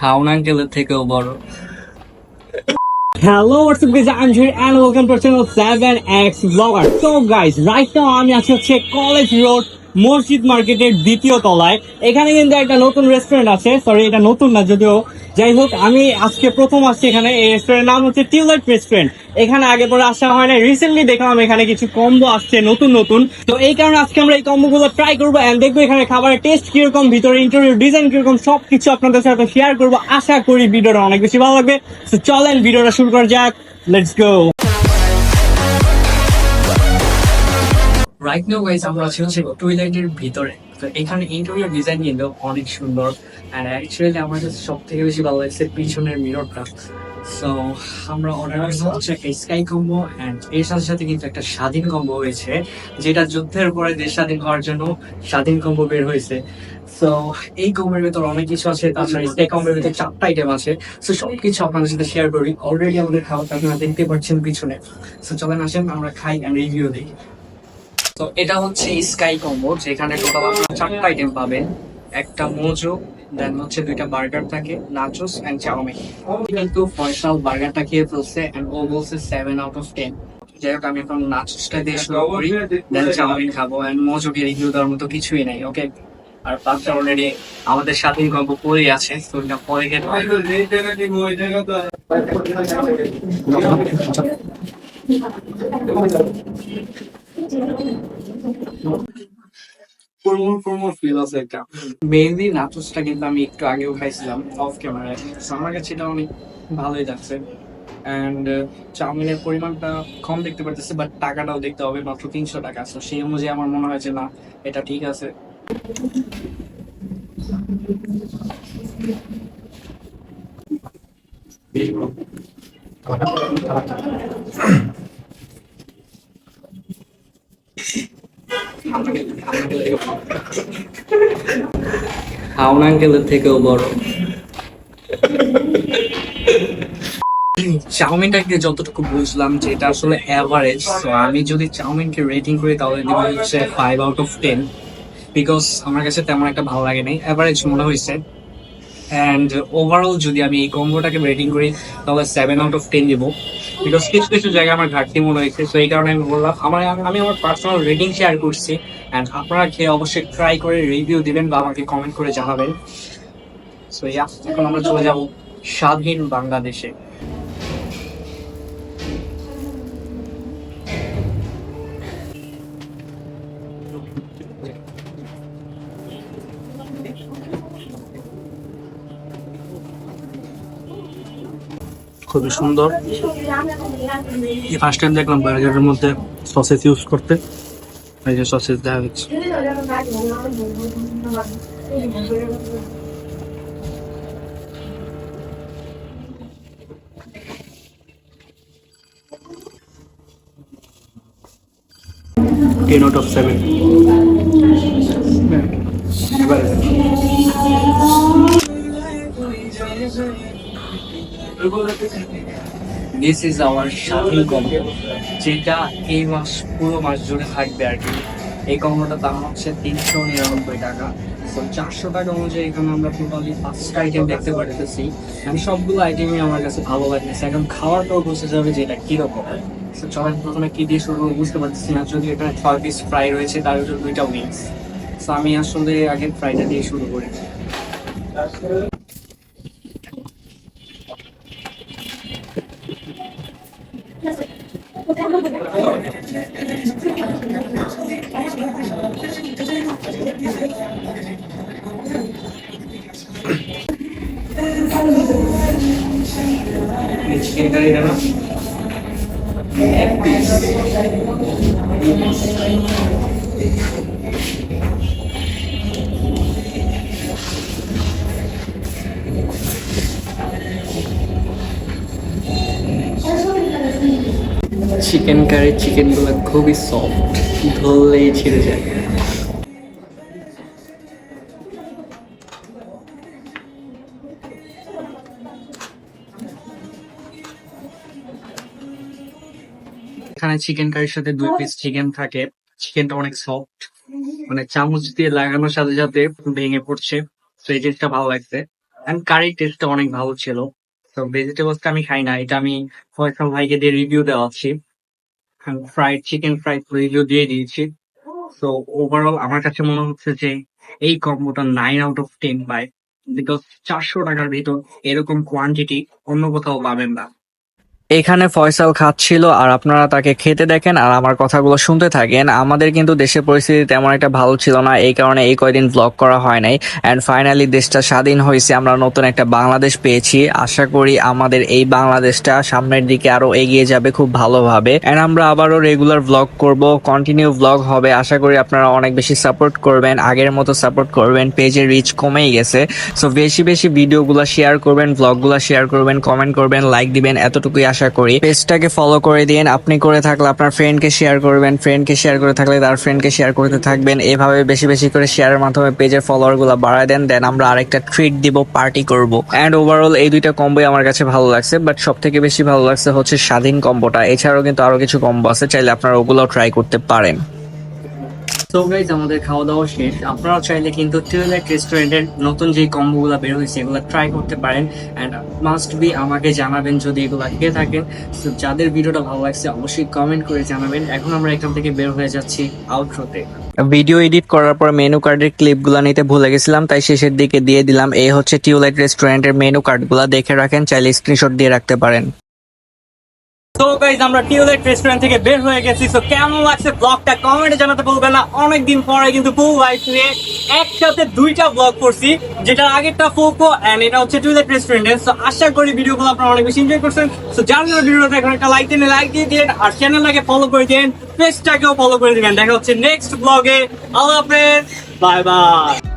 হাউন আঙ্কেলের থেকেও বড় what's up guys? I'm here and welcome to our channel 7x Vlogger. So guys, right now আমি আছি হচ্ছে কলেজ রোড মসজিদ মার্কেটের দ্বিতীয় তলায়। এখানে কিন্তু একটা নতুন রেস্টুরেন্ট আছে। সরি এটা নতুন না, যদিও। যাই হোক, আমি আজকে প্রথম আসছি এখানে। এই রেস্টুরেন্টের নাম হচ্ছে টিউলাইট রেস্টুরেন্ট এখানে আগে পরে আসা হয় না রিসেন্টলি দেখলাম এখানে কিছু কম্বো আসছে, নতুন নতুন। তো এই কারণে আজকে আমরা এই কম্বো গুলো ট্রাই করব এন্ড দেখব এখানে খাবারের টেস্ট কীরকম, ভিতরে ইন্টারভিউ ডিজাইন কীরকম, সবকিছু আপনাদের সাথে শেয়ার করব। আশা করি ভিডিওটা অনেক বেশি ভালো লাগবে। তো চলেন, ভিডিওটা শুরু করা যাক। Let's go right now guys আমরা আছি হচ্ছে টয়লেটের ভিতরে। তো এখানে ইন্টেরিয়র ডিজাইন কিন্তু অনেক সুন্দর। অ্যান্ড অ্যাকচুয়ালি আমার কাছে সব থেকে বেশি ভালো লাগছে পিছনের মিররটা সো আমরা অর্ডার হচ্ছে স্কাই কম্বো অ্যান্ড এর সাথে সাথে কিন্তু একটা স্বাধীন কম্বো হয়েছে, যেটা যুদ্ধের পরে দেশ স্বাধীন হওয়ার জন্য স্বাধীন কম্বো বের হয়েছে। সো এই কম্বোর ভিতর অনেক কিছু আছে, তাছাড়া স্কাই কম্বোর ভিতরে চারটা আইটেম আছে। সো সবকিছু আপনাদের সাথে শেয়ার করি। অলরেডি আমাদের খাবারটা আপনারা দেখতে পাচ্ছেন পিছনে। সো চলেন আসেন, আমরা খাই অ্যান্ড রিভিউ দিই তো এটা হচ্ছে স্কাই কম্বো যেখানে টোটাল আপনারা চারটা আইটেম পাবেন। একটা মোজো দেন হচ্ছে দুইটা বার্গার থাকে নাচোস এন্ড চাউমিন কিন্তু ফয়সাল বার্গারটা খেয়ে ফেলছে এন্ড ও বলছে সেভেন আউট অফ টেন যাই হোক, আমি এখন নাচোসটা দিয়ে শুরু করি দেন চাউমিন খাব এন্ড মোজোকে রিভিউ দেওয়ার মতো কিছুই নাই ওকে আর পাঁচটা অলরেডি আমাদের স্বাধীন কম্বো পরেই আছে, তো এটা পরে খেতে কুরমুর কুরমুর ফিল আছে একটা মেহেন্দি নাচোসটা কিন্তু আমি একটু আগেও খাইছিলাম অফ ক্যামেরায় আমার কাছে এটা অনেক ভালোই লাগছে। অ্যান্ড চাউমিনের পরিমাণটা কম দেখতে পারতেছে বাট টাকাটাও দেখতে হবে মাত্র তিনশো টাকা। তো সেই অনুযায়ী আমার মনে হয় যে না এটা ঠিক আছে। হাউন আঙ্কেলের থেকেও বড়। চাউমিনটাকে যতটুকু বুঝলাম যে এটা আসলে অ্যাভারেজ তো আমি যদি চাউমিনকে রেটিং করি তাহলে দিব হচ্ছে five out of ten because আমার কাছে তেমন একটা ভালো লাগে নাই। অ্যাভারেজ মনে হয়েছে। অ্যান্ড ওভারঅল যদি আমি এই কম্বোটাকে রেটিং করি, তাহলে সেভেন আউট অফ টেন দিব। বিকজ কিছু কিছু জায়গায় আমার ঘাটতি মনে হয়েছে তো এই কারণে আমি বললাম, আমার আমি আমার পার্সোনাল রেটিং শেয়ার করছি অ্যান্ড আপনারা খেয়ে অবশ্যই ট্রাই করে রিভিউ দিবেন বা আমাকে কমেন্ট করে জানাবেন। সো এখন আমরা চলে যাব স্বাধীন বাংলাদেশে। খুবই সুন্দর। ফার্স্ট টাইম দেখলাম বার্গারের মধ্যে সসেস ইউজ করতে। এই যে সসেস দেওয়া হচ্ছে ten of seven this is our স্বাধীন কম্বো যেটা এই মাস, পুরো মাস জুড়ে থাকবে আর কি। এই কম্বোটা দাম হচ্ছে তিনশো নিরানব্বই টাকা। তো চারশো টাকা অনুযায়ী এখানে আমরা টোটালি পাঁচটা আইটেম দেখতে পারতেছি। আমি সবগুলো আইটেমই আমার কাছে ভালো লাগতেছে। এখন খাওয়ার পর বুঝতে যাবে যে এটা কীরকম। চলেন প্রথমে কি দিয়ে শুরু বুঝতে পারতেছি না। যদি এটা ছয় পিস ফ্রাই রয়েছে, তার ভিতরে দুইটা উইংস তো আমি আসলে আগে ফ্রাইটা দিয়ে শুরু করি। চিকেন পিস চিকেন কারি চিকেনগুলো খুবই সফট ধরলেই ছিঁড়ে যায়। চিকেন কারির সাথে দুই পিস চিকেন থাকে। চিকেনটা অনেক সফট মানে চামচ দিয়ে লাগানোর সাথে সাথে ভেঙে পড়ছে। তো এই জিনিসটা ভালো লাগছে। এন্ড কারির টেস্টটা অনেক ভালো ছিল। তো ভেজিটেবলসটা আমি খাই না। এটা আমি ফয়সাল ভাইকে দিয়ে রিভিউ দেওয়াচ্ছি। ফ্রাইড চিকেন ফ্রাইড রিভিউ দিয়ে দিয়েছি। তো ওভারঅল আমার কাছে মনে হচ্ছে যে এই কম্বোটা নাইন আউট অফ টেন পাই বিকজ চারশো টাকার ভিতর এরকম কোয়ান্টিটি অন্য কোথাও পাবেন না। এখানে ফয়সাল খাচ্ছিল আর আপনারা তাকে খেতে দেখেন আর আমার কথাগুলো শুনতে থাকেন। আমাদের কিন্তু দেশের পরিস্থিতি তেমন একটা ভালো ছিল না, এই কারণে এই কয়দিন ব্লগ করা হয় নাই। অ্যান্ড ফাইনালি দেশটা স্বাধীন হয়েছে, আমরা নতুন একটা বাংলাদেশ পেয়েছি। আশা করি আমাদের এই বাংলাদেশটা সামনের দিকে আরও এগিয়ে যাবে খুব ভালোভাবে। অ্যান্ড আমরা আবারও রেগুলার ব্লগ করব কন্টিনিউ ব্লগ হবে। আশা করি আপনারা অনেক বেশি সাপোর্ট করবেন, আগের মতো সাপোর্ট করবেন পেজের রিচ কমেই গেছে। সো বেশি বেশি ভিডিওগুলো শেয়ার করবেন ব্লগগুলো শেয়ার করবেন কমেন্ট করবেন লাইক দিবেন, এতটুকুই আশা করি। পেজটাকে ফলো করে দিন আপনি করে থাকলে আপনার ফ্রেন্ডকে শেয়ার করবেন। ফ্রেন্ডকে শেয়ার করে থাকলে তার ফ্রেন্ডকে শেয়ার করতে থাকবেন। এভাবে বেশি বেশি করে শেয়ারের মাধ্যমে পেজের ফলোয়ারগুলো বাড়ায় দেন। দেন আমরা আরেকটা ট্রিট দিব পার্টি করব। অ্যান্ড ওভারঅল এই দুইটা কম্বোই আমার কাছে ভালো লাগছে। বাট সব থেকে বেশি ভালো লাগছে হচ্ছে স্বাধীন কম্বোটা এছাড়াও কিন্তু আরও কিছু কম্বো আছে। চাইলে আপনারা ওগুলো ট্রাই করতে পারেন। তো গাইজ আমাদের খাওয়া দাওয়া শেষ। আপনারা চাইলে কিন্তু টুয়েলাইট রেস্টুরেন্টের নতুন যে কম্বোগুলো বের হয়েছে, এগুলো ট্রাই করতে পারেন। অ্যান্ড মাস্ট বি আমাকে জানাবেন যদি এগুলো খেয়ে থাকেন। তো যাদের ভিডিওটা ভালো লাগছে, অবশ্যই কমেন্ট করে জানাবেন। এখন আমরা এখান থেকে বের হয়ে যাচ্ছি আউটরোতে ভিডিও এডিট করার পর মেনু কার্ডের ক্লিপগুলো নিতে ভুলে গেছিলাম, তাই শেষের দিকে দিয়ে দিলাম। এই হচ্ছে টিউলাইট রেস্টুরেন্টের মেনু কার্ডগুলো দেখে রাখেন, চাইলে স্ক্রিনশট দিয়ে রাখতে পারেন। তো গাইজ আমরা টিউলেট রেস্টুরেন্ট থেকে বের হয়ে গেছি। তো কেমন লাগছে ব্লগটা কমেন্টে জানাতে বলবেন না। অনেকদিন পরে কিন্তু ফুল লাইফ নিয়ে একসাথে দুইটা ব্লগ করছি, যেটা আগেরটা ফোকো এন্ড এটা হচ্ছে টুইলেট রেস্টুরেন্টে তো আশা করি ভিডিওগুলো আপনারা অনেক বেশি এনজয় করছেন। তো যার জন্য ভিডিওটা এখন একটা লাইক দিন লাইক দিয়ে দিন আর চ্যানেলটাকে ফলো করে দিন পেজটাকেও ফলো করে দিবেন। দেখা হচ্ছে নেক্সট ব্লগে আল্লাহ হাফেজ। Bye bye